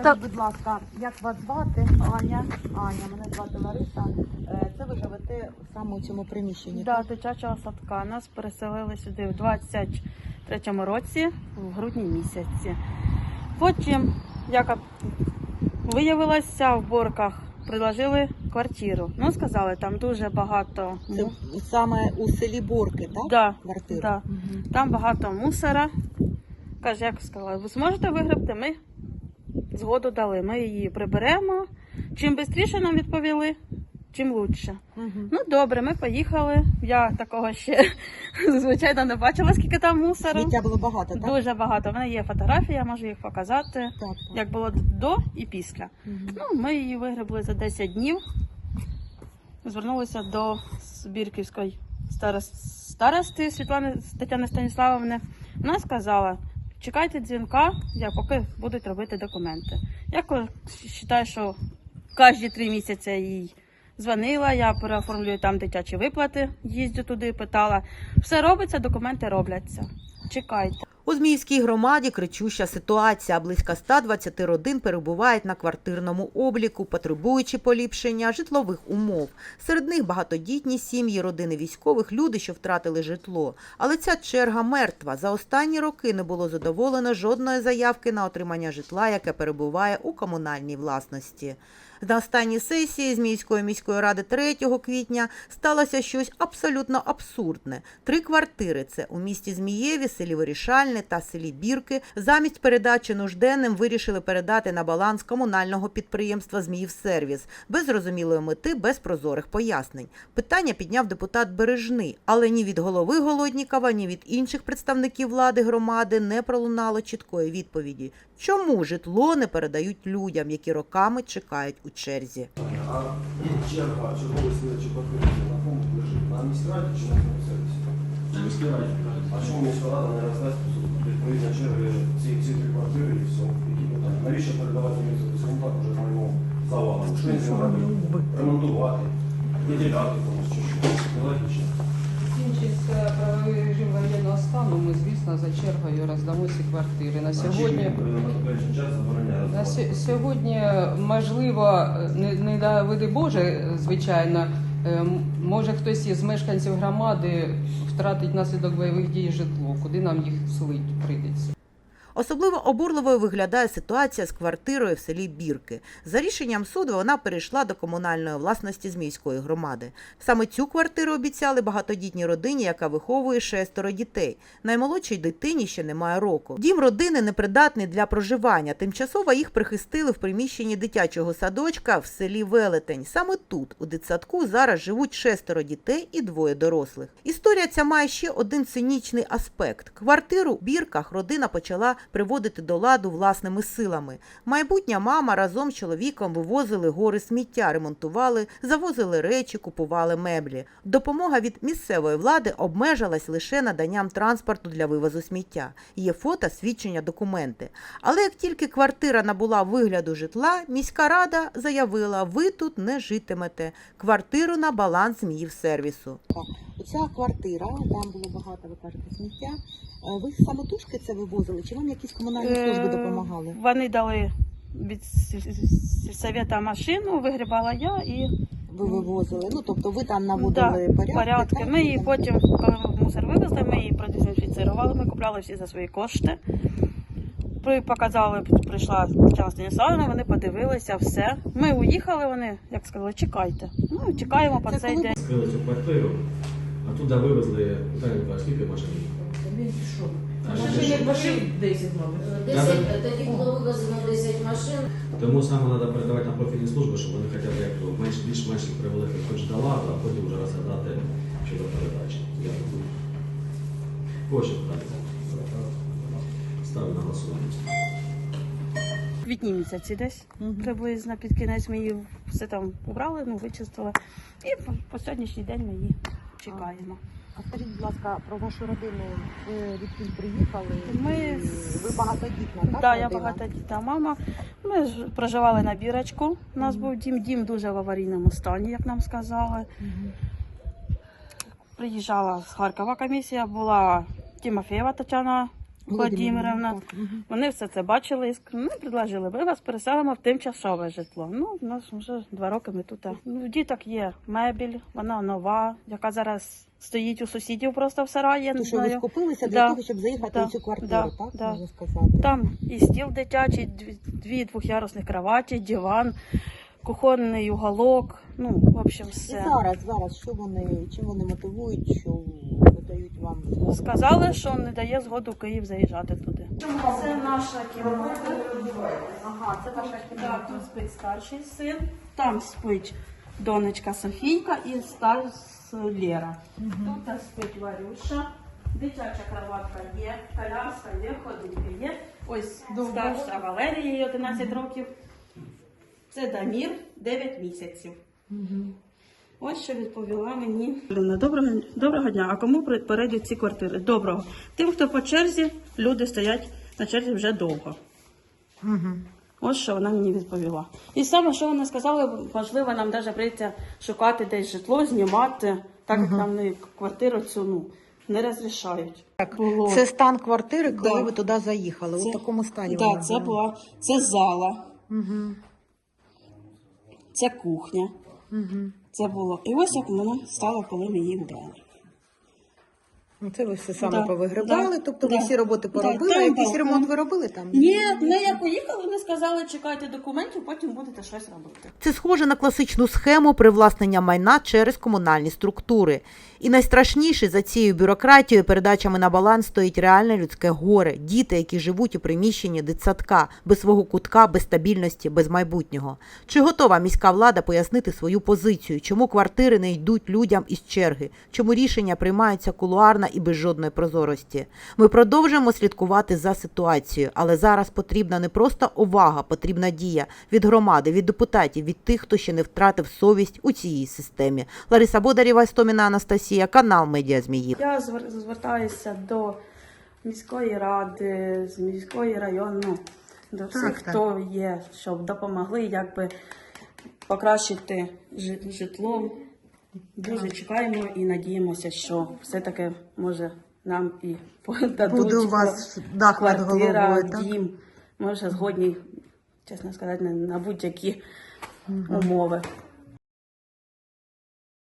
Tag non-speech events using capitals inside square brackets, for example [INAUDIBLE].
Скажіть, будь ласка, як вас звати? Аня, Аня, мене звати Лариса. Е, Це ви живете саме у цьому приміщенні? да, дитячого садка. Нас переселили сюди в 23-му році, в грудні місяці. Потім, як виявилося, в борках предложили квартиру. Ну, сказали, там дуже багато. Це саме у селі Борки, так? Да, Квартира? да. Там багато мусора. Каже, як сказали, ви зможете вигребти? Ми згоду дали. Ми її приберемо. Чим швидше нам відповіли, чим краще. Мгм. Ну добре, ми поїхали. Я такого ще [LAUGHS] звичайно не бачила, скільки там мусору. Сміття було багато, так? Дуже багато. В мене є фотографії, я можу їх показати. Так, так. Як було до і після. Мгм. Ну, ми її вигребли за 10 днів. Звернулися до Збірківської старости Світлани Тетяни Станіславовни. Вона сказала: чекайте дзвінка, я поки будуть робити документи. Я вважаю, що кожні три місяці їй дзвонила, я переоформлюю там дитячі виплати, їздю туди, питала. Все робиться, документи робляться. Чекайте. У Зміївській громаді кричуща ситуація. Близько 120 родин перебувають на квартирному обліку, потребуючи поліпшення житлових умов. Серед них багатодітні сім'ї, родини військових, люди, що втратили житло. Але ця черга мертва. За останні роки не було задоволено жодної заявки на отримання житла, яке перебуває у комунальній власності. На останній сесії Зміївської міської ради 3 квітня сталося щось абсолютно абсурдне. Три квартири це у місті Змієві, селі Вирішальне та селі Бірки. Замість передачі нужденним вирішили передати на баланс комунального підприємства Зміївсервіс без зрозумілої мети, без прозорих пояснень. Питання підняв депутат Бережний, але ні від голови Голоднікова, ні від інших представників влади громади не пролунало чіткої відповіді. Чому житло не передають людям, які роками чекають у черзі? А черга чергової слідчі квартири на лежить? На міській чи на сервісі? На міській раді. А чому міська рада не роздасть відповідно черги ці, ці три квартири і все? Які питання? Навіщо передавати місце? Скажімо так, вже маємо завалом. Що їм робити? Ремонтувати, виділяти комусь чи що? Нелогічно. Закінчиться правовий режим воєнного стану, ми, звісно, за чергою роздамо ці квартири. На сьогодні, на сьогодні можливо, не, не давиди Боже, звичайно, може хтось із мешканців громади втратить внаслідок бойових дій житло, куди нам їх слить прийдеться. Особливо обурливою виглядає ситуація з квартирою в селі Бірки. За рішенням суду вона перейшла до комунальної власності Зміївської громади. Саме цю квартиру обіцяли багатодітній родині, яка виховує шестеро дітей. Наймолодшій дитині ще немає року. Дім родини непридатний для проживання. Тимчасово їх прихистили в приміщенні дитячого садочка в селі Велетень. Саме тут, у дитсадку, зараз живуть шестеро дітей і двоє дорослих. Історія ця має ще один цинічний аспект. Квартиру в бірках родина почала приводити до ладу власними силами. Майбутня мама разом з чоловіком вивозили гори сміття, ремонтували, завозили речі, купували меблі. Допомога від місцевої влади обмежилась лише наданням транспорту для вивозу сміття. Є фото, свідчення, документи. Але як тільки квартира набула вигляду житла, міська рада заявила: ви тут не житимете. Квартиру на баланс Зміївсервісу. Оця квартира, там було багато, ви кажете, сміття. Е, Ви самотужки це вивозили? Чи вам якісь комунальні служби Е, допомагали? Вони дали від сільсовета машину, вигрібала я і Ви вивозили? Ну, тобто ви там наводили порядки? порядки. так? Ми її потім, коли мусор вивезли, ми її продезінфіцирували, ми купляли всі за свої кошти. При показали, прийшла Тетяна Станіславівна, вони подивилися все. Ми уїхали, вони як сказали, чекайте. Ну чекаємо по Це цей день. Скрили цю квартиру, а туди вивезли, Миколаївич, скільки машин? А, ще більше. 10, мабуть. 10, тоді було вивезено 10 машин. Тому саме треба передавати на профільні служби, щоб вони хоча б як менш більш-менш привели хоч до ладу, а потім вже розглядати щодо передачі. Я думаю. Кого ще? Ставлю на голосування. Квітні місяці десь приблизно під кінець ми її все там убрали, ну вичистили. І по, по сьогоднішній день ми її чекаємо. А скажіть, будь ласка, про вашу родину. Ви відкіль приїхали? Ми з- Ви багатодітна, Так, так? да, я родина? багатодітна мама. Ми ж проживали на бірочку. У нас був дім, дім дуже в аварійному стані, як нам сказали. Мгм. Приїжджала з Харкова комісія, була Тимофєва Тетяна Владимировна. Вони все це бачили і ну, предложили, ми вас переселимо в тимчасове житло. Ну, у нас вже два роки ми тут. Ну, в діток є мебіль, вона нова, яка зараз стоїть у сусідів просто в сараї. То, що ви скупилися для Да, того, щоб заїхати да, в цю квартиру, да, так да. можна сказати? Там і стіл дитячий, дві, дві двох'ярусні кроваті, диван, кухонний уголок. Ну, в общем, І все. зараз, зараз, що вони, чим вони мотивують, що не дають вам згоду? Сказали, що не дає згоду Київ заїжджати туди. Це наша кімната. Ага, це наша кімната. Тут спить старший син, там спить донечка Софійка і старс Лера. Тут спить Варюша. Дитяча кроватка є, коляска є, ходилька є. Ось старша Валерія, їй 11 років. Це Дамір, 9 місяців. Ось що відповіла мені. Доброго, доброго дня. А кому перейдуть ці квартири? Доброго. Тим, хто по черзі, люди стоять на черзі вже довго. Ось що вона мені відповіла. І саме, що вона сказала, можливо, нам навіть прийдеться шукати десь житло, знімати, так як нам не квартиру цю ну, не розрішають. Так, було. Це стан квартири, коли Да. ви туди заїхали. Це- У такому стані да, вона це була. була це зала, Угу. це кухня. Угу. Це було. І ось як воно стало, коли ми її вбрали. Ну, Це ви все саме Да, повигребали, да, тобто ви да. всі роботи поробили, там, якийсь да, ремонт там. ви робили там? Ні, не як поїхали, вони сказали, чекайте документів, потім будете щось робити. Це схоже на класичну схему привласнення майна через комунальні структури. І найстрашніше за цією бюрократією передачами на баланс стоїть реальне людське горе. Діти, які живуть у приміщенні дитсадка, без свого кутка, без стабільності, без майбутнього. Чи готова міська влада пояснити свою позицію? Чому квартири не йдуть людям із черги? Чому рішення приймаються кулуарно і без жодної прозорості? Ми продовжуємо слідкувати за ситуацією, але зараз потрібна не просто увага, потрібна дія від громади, від депутатів, від тих, хто ще не втратив совість у цій системі. Лариса Бодарєва, Стоміна Анастасія, канал Медіа Зміїв. Я звер- звертаюся до міської ради, з міської району, до всіх, Так, так. хто є, щоб допомогли якби покращити жи- житло. Дуже чекаємо і надіємося, що все-таки може нам і [LAUGHS] подадуть Буде у вас дах над квартира, головою, так? дім. Ми вже згодні, чесно сказати, на- на будь-які умови.